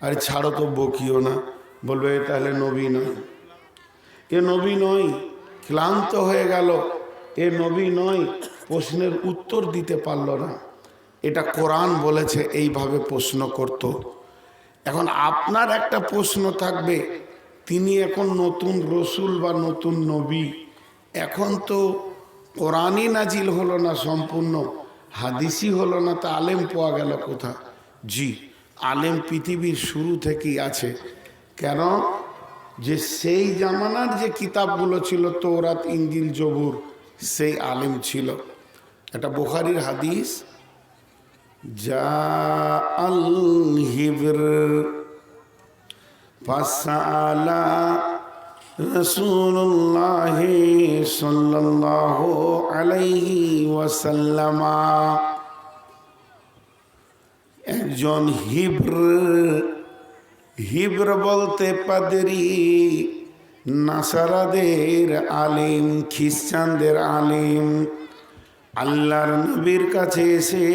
আরে ছাড়ো তো বকিও না। বলবে তাহলে নবী নয়। এ নবী নয়, ক্লান্ত হয়ে গেল। এ নবী নয়, প্রশ্নের উত্তর দিতে পারল না। এটা কোরআন বলেছে, এইভাবে প্রশ্ন করত। এখন আপনার একটা প্রশ্ন থাকবে, তিনি এখন নতুন রসুল বা নতুন নবী? এখন তো কোরআনই নাজিল হলো না সম্পূর্ণ, হাদিসই হলো না, তা আলেম পাওয়া গেল কোথা জি। আলেম পৃথিবীর শুরু থেকেই আছে। কেন? যে সেই জামানার যে কিতাবগুলো ছিল তৌরাত ইঞ্জিল জবুর, সেই আলেম ছিল। এটা বোখারির হাদিস যা আল হিবর রসুল্লাহ সাল্লাল্লাহু আলাইহি ওয়াসাল্লামা। একজন হিব্র হিব্র বলতে পাদরি, নাসারাদের আলিম, খ্রিস্টানদের আলিম। আল্লাহর নবীর কাছে এসে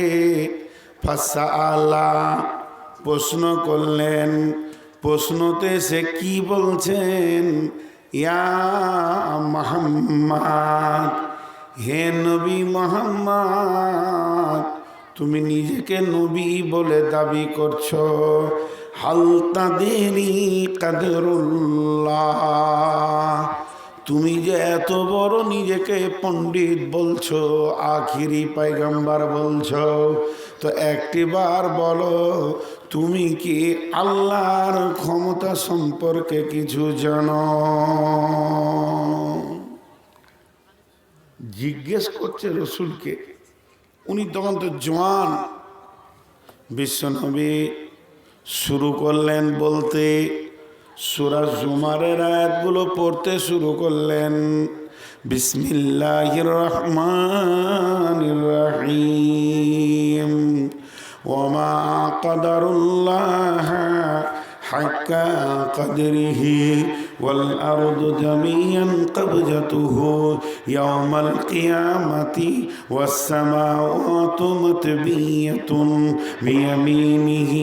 ফাঁসা আল্লাহ প্রশ্ন করলেন, প্রশ্নতে সে কি বলছেন? ইয়া মোহাম্মদ, হে নবী মোহাম্মদ তুমি নিজেকে নবী বলে দাবি করছ। হালতা দেরি তুমি যে এত বড় নিজেকে পণ্ডিত বলছো, আখিরি পাইগাম্বার বলছো। তো একটিবার বলো, তুমি কি আল্লাহর ক্ষমতা সম্পর্কে কিছু জানো? জিজ্ঞেস করছে রসুলকে উনি তখন তো জোয়ান। বিশ্বনবী শুরু করলেন বলতে, সুরা জুমারের আয়াতগুলো পড়তে শুরু করলেন। বিসমিল্লাহ রহমান রহিম। ওমা কদরুল্লাহ حق قدره والأرض جميعا قبضته يوم القيامة والسماوات متبية بيمينه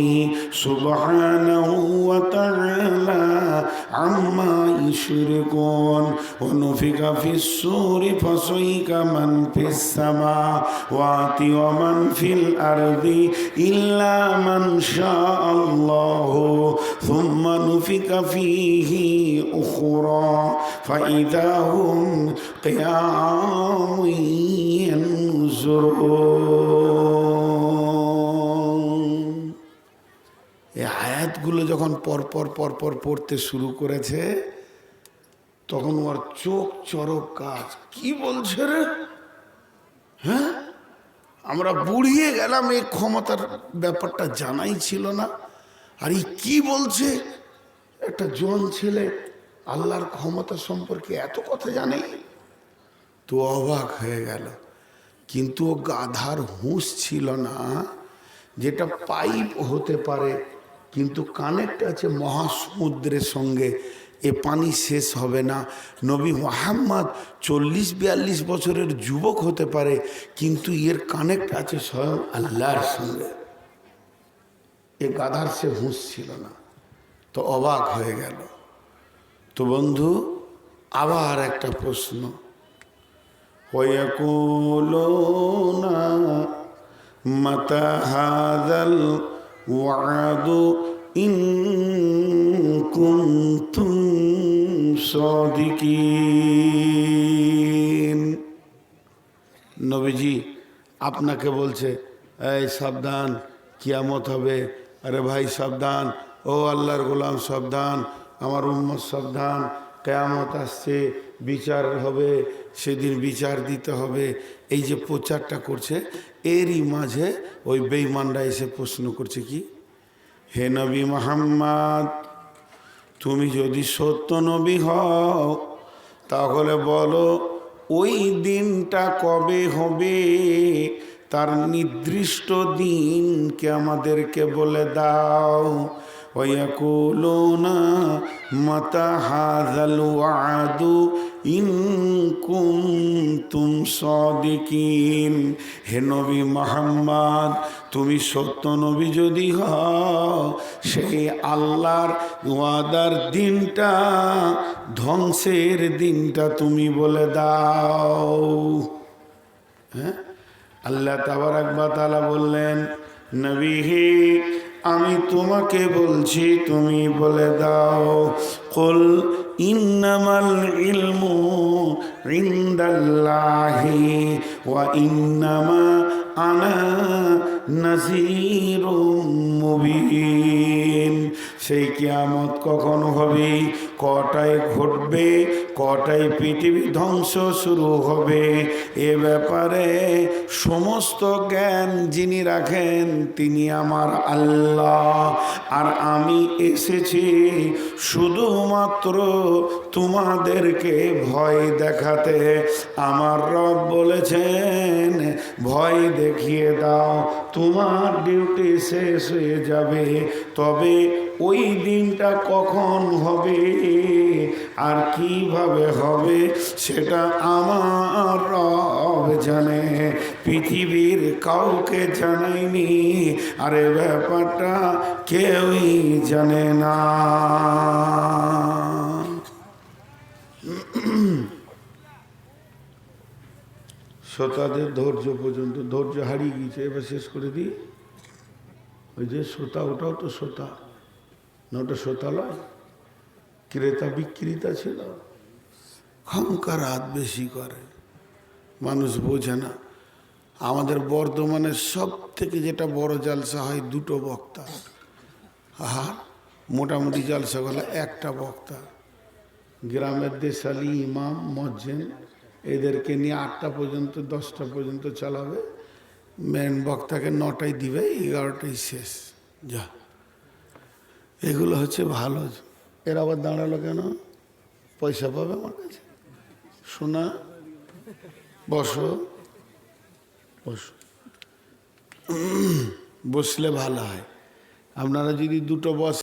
سبحانه وتعالى عما يشركون ونفق في السور فصيك من في السماوات ومن في الأرض إلا من شاء الله ثم نفق فيه أخرى فإذا هم قيام ينظرون এই আয়াতগুলো যখন পরপর পরপর পড়তে শুরু করেছে তখন ওর চোখ চরক কাজ কি বলছে রে হ্যাঁ আমরা বুড়িয়ে গেলাম এই ক্ষমতার ব্যাপারটা জানাই ছিল না আর এই কি বলছে? একটা জন ছেলে আল্লাহর ক্ষমতা সম্পর্কে এত কথা জানে? তো অবাক হয়ে গেল। কিন্তু ও গাধার হুঁশ ছিল না, যেটা পাইপ হতে পারে, কিন্তু কানেক্ট আছে মহাসমুদ্রের সঙ্গে। এ পানি শেষ হবে না। নবী মোহাম্মদ চল্লিশ বিয়াল্লিশ বছরের যুবক হতে পারে, কিন্তু এর কানেক্ট আছে স্বয়ং আল্লাহর সঙ্গে। এ গাধার সে হুঁশ ছিল না। তো অবাক হয়ে গেল। তো বন্ধু, আবার একটা প্রশ্ন। হাদাল ওয়াদু ইন কুন্তুম সদিকিন। নবীজি আপনাকে বলছে, এই সাবধান, কিয়ামত হবে আরে ভাই, সাবধান। ও আল্লাহর গোলাম, সাবধান। আমার উম্মত সাবধান। কেয়ামত আসছে, বিচার হবে, সেদিন বিচার দিতে হবে। এই যে প্রচারটা করছে, এরই মাঝে ওই বেইমানরা এসে প্রশ্ন করছে কি? হে নবী মোহাম্মদ, তুমি যদি সত্য নবী হও, তাহলে বলো, ওই দিনটা কবে হবে? তার নির্দিষ্ট দিনকে আমাদেরকে বলে দাও। হে নবী মোহাম্মদ, তুমি সত্য নবী যদি হও, সেই আল্লাহর ওয়াদার দিনটা, ধ্বংসের দিনটা তুমি বলে দাও। হ্যাঁ? আল্লাহ তাবারাক বা তালা বললেন, নবীহি, আমি তোমাকে বলছি, তুমি বলে দাও, কুল ইন্নামাল ইলমু ইন্দাল্লাহি ওয়া ইন্নামা আনা নাসিরুম মুবিন। সেই কিয়ামত কখন হবে? কটায় ঘটবে? কটায় পৃথিবী ধ্বংস শুরু হবে? এ ব্যাপারে সমস্ত জ্ঞান যিনি রাখেন, তিনি আমার আল্লাহ। আর আমি এসেছি শুধুমাত্র তোমাদেরকে ভয় দেখাতে। আমার রব বলেছেন, ভয় দেখিয়ে দাও, তোমার ডিউটি শেষ হয়ে যাবে। তবে ওই দিনটা কখন হবে? আর কীভাবে হবে? সেটা আমার জানে। পৃথিবীর কাউকে জানাইনি আর ব্যাপারটা কেউই জানে না। শ্রোতাদের ধৈর্য পর্যন্ত, ধৈর্য হারিয়ে গিয়েছে। এবার শেষ করে দিই। ওই যে শ্রোতা, ওটাও তো শ্রোতা। ওটা শ্রোতালয় ক্রেতা বিক্রেতা ছিল। ক্ষমকার হাত বেশি করে। মানুষ বোঝে না। আমাদের বর্ধমানের সব থেকে যেটা বড় জালসা হয় দুটো বক্তা। আর মোটামুটি জালসা গলা একটা বক্তা। গ্রামের দেশালি, ইমাম মজ্জেন এদেরকে নিয়ে আটটা পর্যন্ত, দশটা পর্যন্ত চালাবে। মেন বক্তাকে নটায় দিবে, এগারোটায় শেষ। যা। এগুলো হচ্ছে ভালো। এর আবার দাঁড়াল কেন? পয়সা পাবে আমার কাছে। শোনা বসো। বসো। বসলে ভালো হয়। আপনারা যদি দুটো বস